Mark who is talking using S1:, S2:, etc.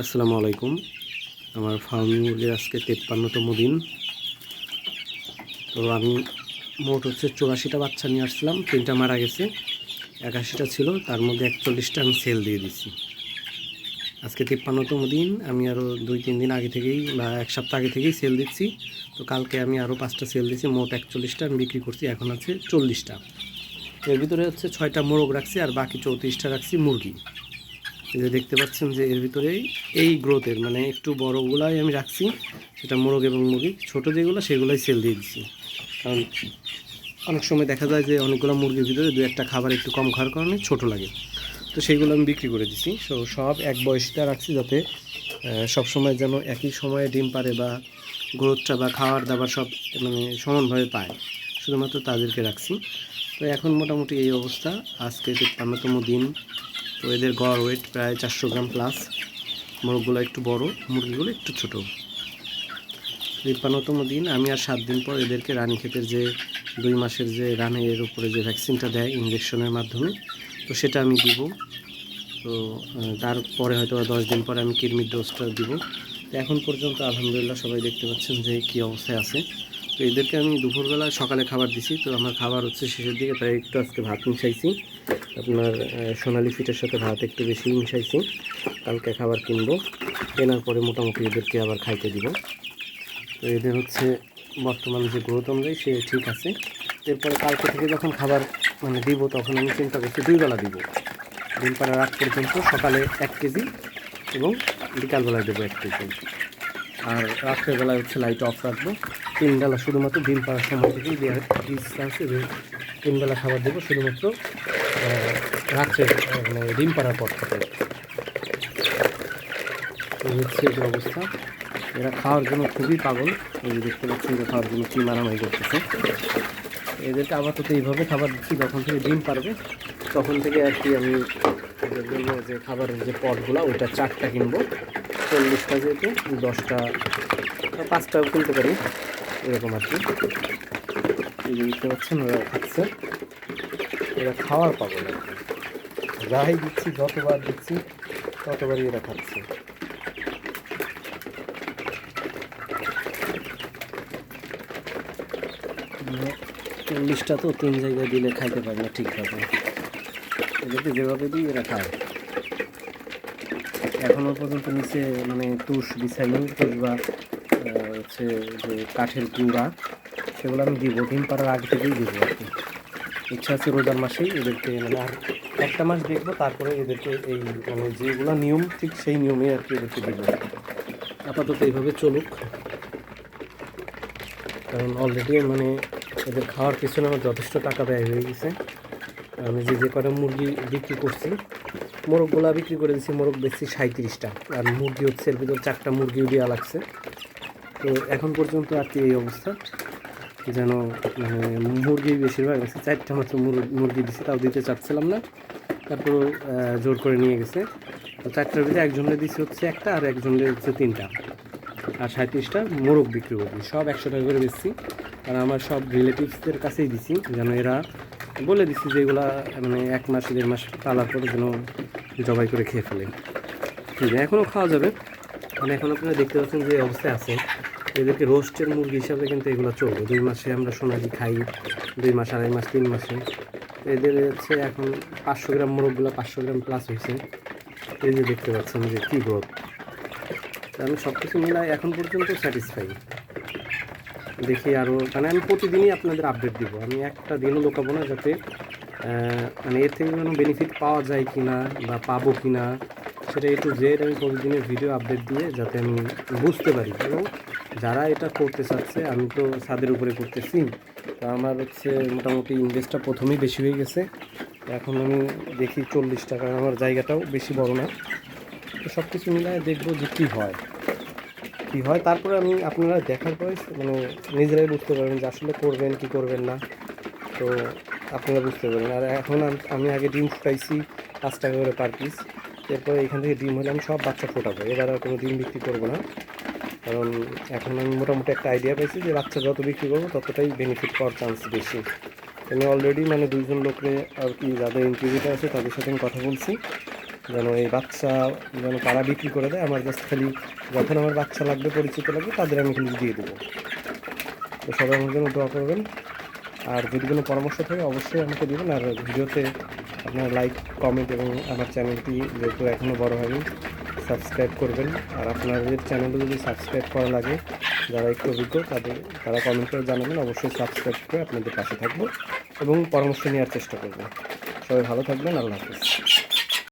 S1: আসসালামু আলাইকুম। আমার ফার্মি মুরগির আজকে তেপ্পান্নতম দিন। তো আমি মোট হচ্ছে চুরাশিটা বাচ্চা নিয়ে আসছিলাম, তিনটা মারা গেছে। একাশিটা ছিল, তার মধ্যে একচল্লিশটা আমি সেল দিয়ে দিছি। আজকে তিপ্পান্নতম দিন, আমি আরও দুই, তিন দিন আগে থেকেই বা এক সপ্তাহ আগে থেকেই সেল দিচ্ছি। তো কালকে আমি আরও পাঁচটা সেল দিচ্ছি মোট একচল্লিশটা আমি বিক্রি করছি, এখন আছে চল্লিশটা। এর ভিতরে হচ্ছে ছয়টা মোরগ রাখছি আর বাকি চৌত্রিশটা রাখছি মুরগি। এই যে দেখতে পাচ্ছেন যে এর ভিতরেই এই গ্রোথের মানে একটু বড়গুলাই আমি রাখছি, সেটা মোরগ এবং মুরগি। ছোটো যেগুলো, সেগুলোই সেল দিয়ে দিচ্ছি। কারণ অনেক সময় দেখা যায় যে অনেকগুলো মুরগির ভিতরে দু একটা খাবার একটু কম খাওয়ার কারণে ছোটো লাগে। তো সেইগুলো আমি বিক্রি করে দিচ্ছি। সো সব এক বয়সটা রাখছি যাতে সব সময় যেন একই সময়ে ডিম পারে বা গ্রোথটা বা খাওয়ার দাবার সব মানে সমানভাবে পায়। শুধুমাত্র তাদেরকে রাখছি। তো এখন মোটামুটি এই অবস্থা। আজকে তিপ্পান্নতম দিন। তো এদের গড় ওয়েট প্রায় চারশো গ্রাম প্লাস মোরগগুলো একটু বড়, মুরগিগুলো একটু ছোট। তিপ্পান্নতম দিন, আমি আর সাত দিন পর এদেরকে রানী ক্ষেতের যে দুই মাসের যে রানের উপরে যে ভ্যাকসিনটা দেয় ইঞ্জেকশনের মাধ্যমে, তো সেটা আমি দিব। তো তারপরে হয়তো দশ দিন পরে আমি কিডনির ডোজটা দিব। এখন পর্যন্ত আলহামদুলিল্লাহ সবাই দেখতে পাচ্ছেন যে কী অবস্থায় আছে। তো এদেরকে আমি দুপুরবেলা সকালে খাবার দিছি। তো আমার খাবার হচ্ছে শেষের দিকে, তাই একটু আজকে ভাত মিশাইছি। আপনার সোনালি ফিটের সাথে ভাত একটু বেশি মিশাইছি। কালকে খাবার কিনবো। কেনার পরে মোটামুটি এদেরকে আবার খাইতে দিব। তো এদের হচ্ছে বর্তমান যে গ্রোথ অনুযায়ী সে ঠিক আছে। এরপরে কালকে থেকে যখন খাবার মানে দিব, তখন আমি চিন্তা করছি দুই বেলা দিব। ডিম পাড়ার আগ পর্যন্ত সকালে এক কেজি এবং বিকালবেলায় দেবো এক কেজি। আর রাত্রেবেলায় হচ্ছে লাইট অফ রাখব। তিন বেলা শুধুমাত্র ডিম পাড়ার সময় থেকেই দেওয়ার ইচ্ছা আছে যে তিন বেলা খাবার দেবো শুধুমাত্র রাত্রে মানে ডিম পাড়ার পর থেকে। হচ্ছে যে অবস্থা। এরা খাওয়ার জন্য খুবই পাগল। এই দেখতে পাচ্ছেন যে খাওয়ার জন্য কী মারামারি করতেছে। এদেরকে আপাতত এইভাবে খাবার দিচ্ছি, যখন থেকে ডিম পারবে তখন থেকে আর কি আমি এদের জন্য যে খাবারের যে পটগুলো ওইটা চারটা কিনবো। চল্লিশটা যেহেতু দশটা বা পাঁচটাও কিনতে পারি। এরকম আর কি। দেখতে পাচ্ছেন, ওরা খাচ্ছে। এরা খাওয়ার পাবো না যাই দিচ্ছি, যতবার দিচ্ছি, ততবারই এরা খাচ্ছে। চল্লিশটা তো তিন জায়গায় দিলে খাইতে পারে না ঠিকভাবে। এদেরকে যেভাবে দিই, এরা খায়। এখনও পর্যন্ত নিচে মানে তুষ বিছাইনি, তুষ বা হচ্ছে যে কাঠের গুঁড়া, সেগুলো আমি দিব। ডিম পাড়ার আগে থেকেই দিব আর কি। ইচ্ছা আছে রোজার মাসেই এদেরকে মানে আর একটা মাস দেখব, তারপরে এদেরকে এই মানে যেগুলো নিয়ম, ঠিক সেই নিয়মে আর কি এদেরকে দিব। আপাতত এইভাবে চলুক। কারণ অলরেডি মানে এদের খাওয়ার পিছনে আমার যথেষ্ট টাকা ব্যয় হয়ে গেছে। আমি যে যে কটা মুরগি বিক্রি করছি মোরগগুলা বিক্রি করে দিচ্ছি মোরগ বেশি সাঁত্রিশটা আর মুরগি হচ্ছে, এর ভিতর চারটা মুরগিও দেওয়া লাগছে। তো এখন পর্যন্ত আর কি এই অবস্থা? যেন মানে মুরগি বেশিরভাগ আছে, চারটা মাত্র মুর- মুরগি দিচ্ছে তাও দিতে চাচ্ছিলাম না। তারপর জোর করে নিয়ে গেছে। তো চারটার ভিতরে একজনের দিচ্ছে হচ্ছে একটা, আর একজনের হচ্ছে তিনটা। আর সাঁত্রিশটা মোরগ বিক্রি করবি। সব একশো টাকা করে বেচছি। আর আমার সব রিলেটিভসদের কাছেই দিছি, যেন এরা বলে দিচ্ছি যে এগুলা মানে এক মাস, দেড় মাস পালার পরে যেন জবাই করে খেয়ে ফেলে। ঠিক আছে এখনও খাওয়া যাবে। মানে এখন আপনারা দেখতে পাচ্ছেন যে অবস্থায় আছে। এদেরকে রোস্টের মুরগি হিসাবে কিন্তু এগুলো চলবে। দুই মাসে আমরা সোনালি খাই, দুই মাস, আড়াই মাস, তিন মাসে। এদের হচ্ছে এখন পাঁচশো গ্রাম মোরগগুলো পাঁচশো গ্রাম প্লাস হয়েছে। এই যে দেখতে পাচ্ছেন যে কী গ্রোথ আমি সব কিছু মিলাই এখন পর্যন্ত স্যাটিসফাই দেখি আরও মানে আমি প্রতিদিনই আপনাদের আপডেট দিব। আমি একটা দিনও লোকাবো না যাতে মানে এর থেকে কোনো বেনিফিট পাওয়া যায় কি না বা পাবো কি না সেটা একটু জেড আমি প্রতিদিনের ভিডিও আপডেট দিয়ে যাতে আমি বুঝতে পারি। এবং যারা এটা করতে চাচ্ছে, আমি তো ছাদের উপরে করতেছি, তো আমার হচ্ছে মোটামুটি ইনভেস্টটা প্রথমেই বেশি হয়ে গেছে। এখন আমি দেখি চল্লিশ টাকা, আমার জায়গাটাও বেশি বড় না। তো সব কিছু মিলায় দেখব যে কী হয়। কী হয়? তারপরে আমি আপনারা দেখার পরে মানে নিজেরাই বুঝতে পারবেন যে আসলে করবেন কি করবেন না। তো আপনারা বুঝতে পারবেন। আর এখন আমি আগে ডিম ফুটাইছি, পাঁচ টাকা করে পার পিস এরপরে এখান থেকে ডিম হলে আমি সব বাচ্চা ফোটাবো। এবার আর কোনো ডিম বিক্রি করব না। কারণ এখন আমি মোটামুটি একটা আইডিয়া পাইছি যে বাচ্চা যত বিক্রি করব, ততটাই বেনিফিট পাওয়ার চান্স বেশি। আমি অলরেডি মানে দুইজন লোকরে আর কি যাদের ইন্টারভিউটা আছে, তাদের সাথে আমি কথা বলছি। যেন এই বাচ্চা যেন তারা বিক্রি করে দেয়, আমার জাস্ট খালি যখন আমার বাচ্চা লাগবে, পরিচিত লাগবে, তাদের আমি খালি দিয়ে দেবো। তো সবাই আমার জন্য দোয়া করবেন। আর যদি কোনো পরামর্শ থাকে, অবশ্যই আমাকে দেবেন। আর ভিডিওতে আপনার লাইক কমেন্ট এবং আমার চ্যানেলটি যেহেতু এখনও বড় হয়নি সাবস্ক্রাইব করবেন। আর আপনাদের চ্যানেলও যদি সাবস্ক্রাইব করা লাগে, যারা একটু অভিজ্ঞ, তাদের, তারা কমেন্ট করে জানাবেন। অবশ্যই সাবস্ক্রাইব করে আপনাদের পাশে থাকব এবং পরামর্শ নেওয়ার চেষ্টা করব। সবাই ভালো থাকবেন। আল্লাহ হাফিজ।